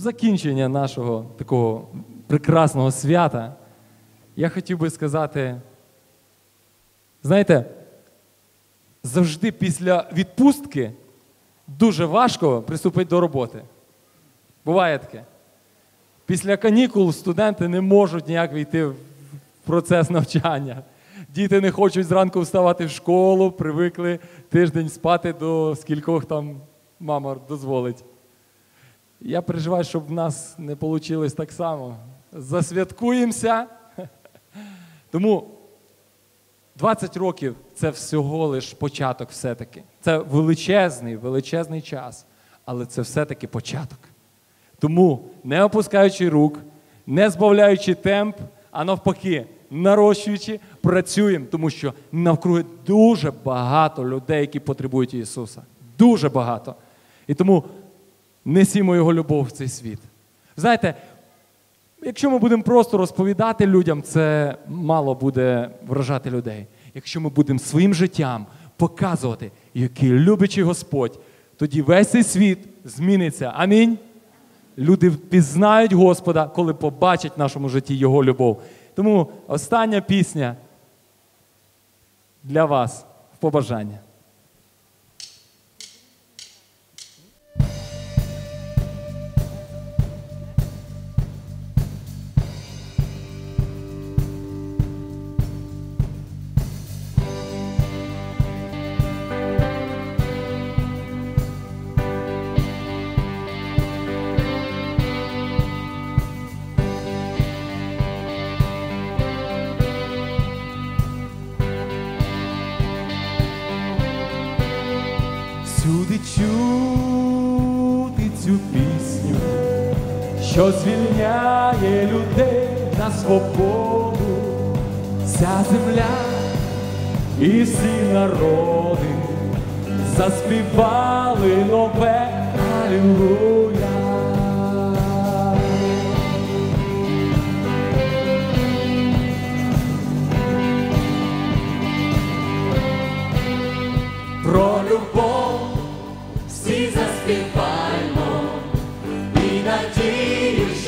закінчення нашого такого прекрасного свята я хотів би сказати, знаєте, завжди після відпустки дуже важко приступити до роботи. Буває таке. Після канікул студенти не можуть ніяк війти в процес навчання. Діти не хочуть зранку вставати в школу, привикли тиждень спати до скількох там мама дозволить. Я переживаю, щоб в нас не вийшло так само. Засвяткуємося. Тому 20 років це всього лиш початок все-таки. Це величезний, величезний час, але це все-таки початок. Тому, не опускаючи рук, не збавляючи темп, а навпаки, нарощуючи, працюємо, тому що навкруги дуже багато людей, які потребують Ісуса. Дуже багато. І тому несімо Його любов в цей світ. Знаєте, якщо ми будемо просто розповідати людям, це мало буде вражати людей. Якщо ми будемо своїм життям показувати, який любячий Господь, тоді весь цей світ зміниться. Амінь. Люди впізнають Господа, коли побачать в нашому житті Його любов. Тому остання пісня для вас в побажання. Що звільняє людей на свободу, вся земля і всі народи заспівали нове Алілуя. І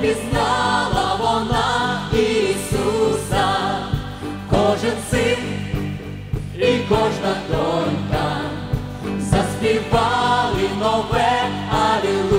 пізнала вона Ісуса, кожен син і кожна донька заспівали нове Алілуя.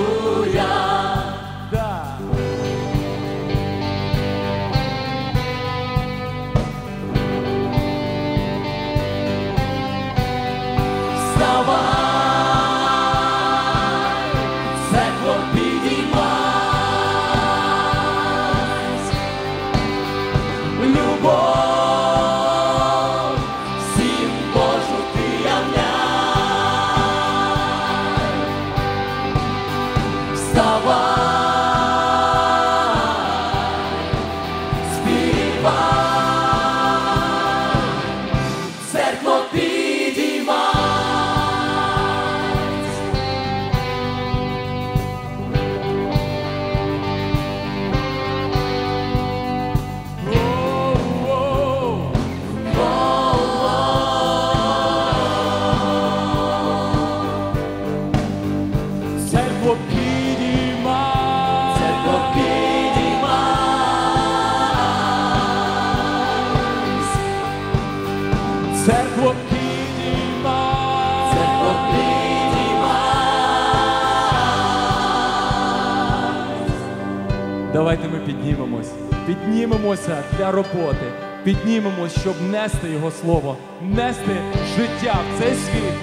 Піднімемось. Піднімемося для роботи. Піднімемось, щоб нести Його Слово, нести життя в цей світ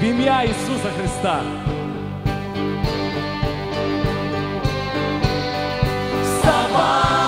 в ім'я Ісуса Христа. Вставай,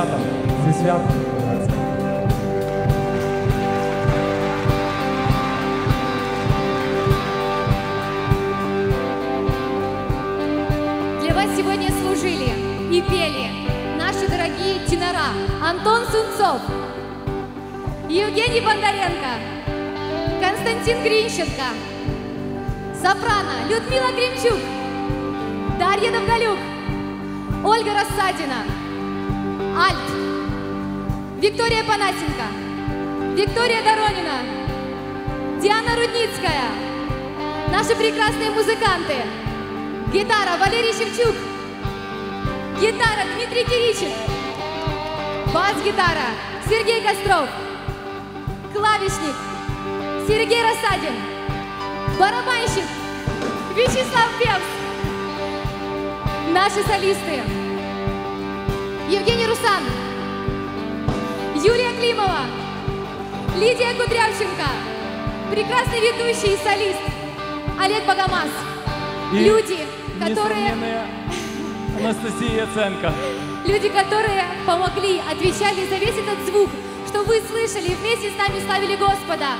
Зі святом, зі святом. Для вас сегодня служили и пели наши дорогие тенора? Антон Сунцов, Евгений Бондаренко, Константин Гринченко, сопрано Людмила Гримчук, Дарья Довголюк, Ольга Рассадина, Альт, Виктория Панасенко, Виктория Доронина, Диана Рудницкая, наши прекрасные музыканты, гитара Валерий Шевчук, гитара Дмитрий Киричев, бас-гитара Сергей Костров, клавишник Сергей Рассадин, барабанщик Вячеслав Певс, наши солисты Евгений Русан, Юлия Климова, Лидия Кудрявченко, прекрасный ведущий и солист Олег Богомаз. И Люди, которые, Анастасия Яценко. люди, которые помогли, отвечали за весь этот звук, что вы слышали, вместе с нами славили Господа.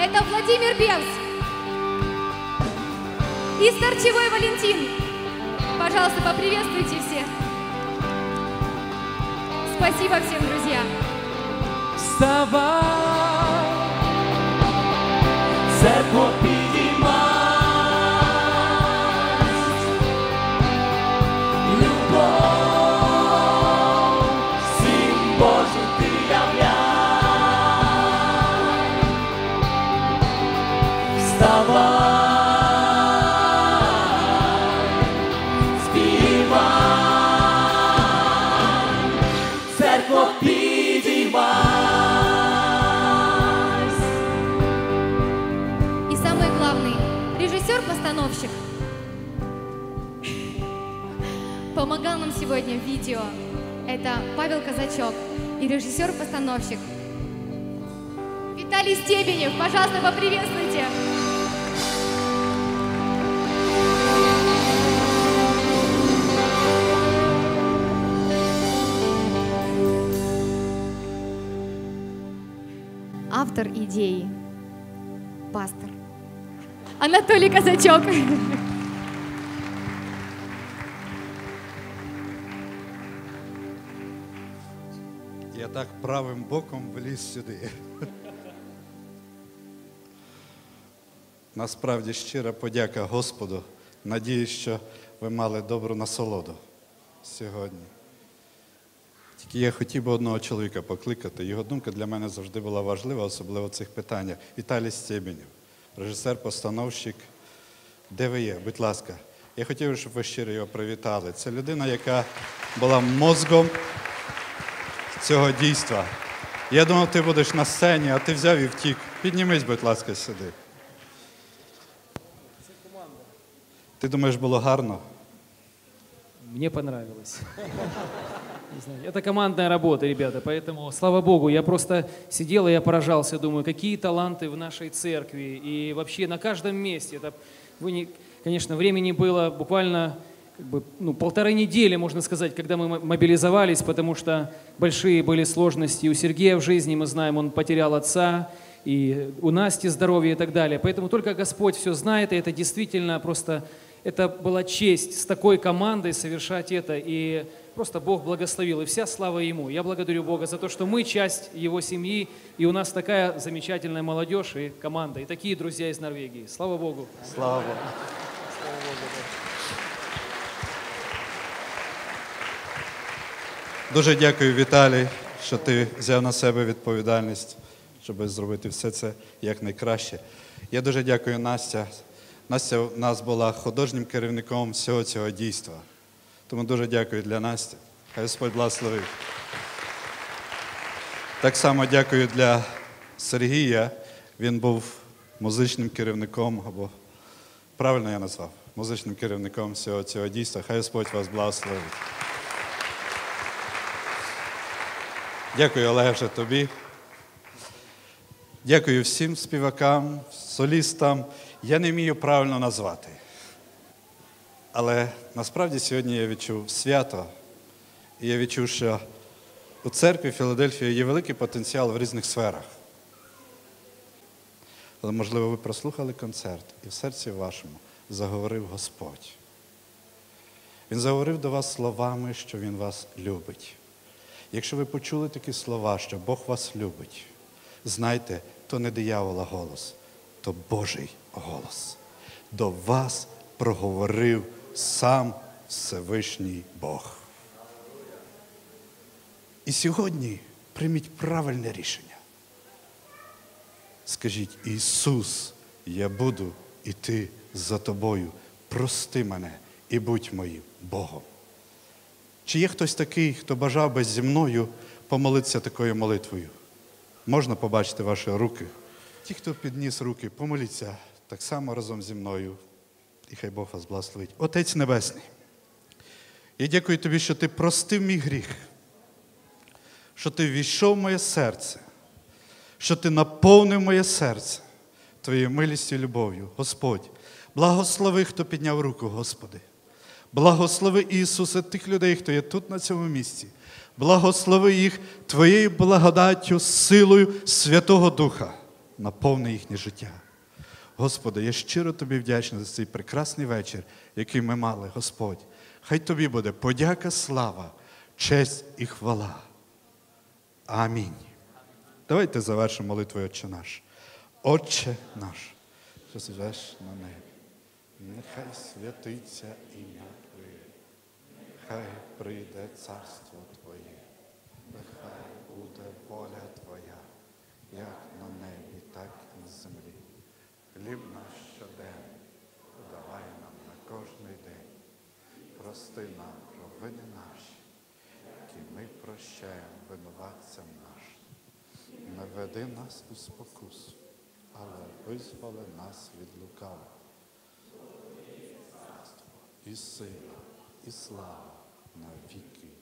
Это Владимир Бевс и Старчевой Валентин. Пожалуйста, поприветствуйте всех. Спасибо всем, друзья. Вставай! Помогал нам сегодня в видео. Это Павел Казачок и режиссер-постановщик Виталий Стебенев. Пожалуйста, поприветствуйте. Автор идеи, пастор Анатолий Казачок. Так правим боком вліз сюди. Насправді щира подяка Господу. Надіюсь, що ви мали добру насолоду сьогодні. Тільки я хотів би одного чоловіка покликати. Його думка для мене завжди була важлива, особливо в цих питаннях. Віталій Стєбінів, режисер-постановщик. Де ви є? Будь ласка. Я хотів, би, щоб ви щиро його привітали. Це людина, яка була мозгом цього дійства. Я думав, ти будеш на сцені, а ти взяв і втік. Піднімись, будь ласка, сюди. Ти думаєш, було гарно? Мне понравилось. Не знаю, Это командная работа, ребята, поэтому, слава Богу, я просто сидел и я поражался, думаю, какие таланты в нашей церкви и вообще на каждом месте. Это, вы не, конечно, времени было буквально как бы, ну, полторы недели, можно сказать, когда мы мо- мобилизовались, потому что большие были сложности у Сергея в жизни, мы знаем, он потерял отца, и у Насти здоровье и так далее. Поэтому только Господь все знает, и это действительно просто, это была честь с такой командой совершать это, и просто Бог благословил, и вся слава Ему. Я благодарю Бога за то, что мы часть Его семьи, и у нас такая замечательная молодежь и команда, и такие друзья из Норвегии. Слава Богу. Слава Богу. Дуже дякую, Віталій, що ти взяв на себе відповідальність, щоб зробити все це якнайкраще. Я дуже дякую Настя. Настя у нас була художнім керівником всього цього дійства. Тому дуже дякую для Насті. Хай Господь благословить. Так само дякую для Сергія. Він був музичним керівником, або правильно я назвав, музичним керівником всього цього дійства. Хай Господь вас благословить. Дякую, Олеже, тобі. Дякую всім співакам, солістам. Я не вмію правильно назвати. Але насправді сьогодні я відчув свято, і я відчув, що у церкві Філадельфія є великий потенціал в різних сферах. Але, можливо, ви прослухали концерт, і в серці вашому заговорив Господь. Він заговорив до вас словами, що Він вас любить. Якщо ви почули такі слова, що Бог вас любить, знайте, то не диявола голос, то Божий голос. До вас проговорив сам Всевишній Бог. І сьогодні прийміть правильне рішення. Скажіть, Ісус, я буду іти за тобою. Прости мене і будь моїм Богом. Чи є хтось такий, хто бажав би зі мною помолитися такою молитвою? Можна побачити ваші руки. Ті, хто підніс руки, помоліться так само разом зі мною. І хай Бог вас благословить. Отець Небесний, я дякую тобі, що ти простив мій гріх, що ти війшов в моє серце, що ти наповнив моє серце твоєю милістю і любов'ю. Господь, благослови, хто підняв руку, Господи. Благослови Ісусе тих людей, хто є тут на цьому місці. Благослови їх Твоєю благодаттю, силою Святого Духа. Наповни їхнє життя. Господи, я щиро тобі вдячний за цей прекрасний вечір, який ми мали, Господь. Хай тобі буде подяка, слава, честь і хвала. Амінь. Давайте завершимо молитвою Отче наш. Отче наш, що живеш на небі. Нехай святиться ім'я Твоє, хай прийде царство Твоє, нехай буде воля Твоя, як на небі, так і на землі. Хліб наш щоденний подавай нам на кожний день. Прости нам провини наші, які ми прощаємо винуватцям нашим. Не веди нас у спокусу, але визволи нас від лукавого і сила, і слава на віки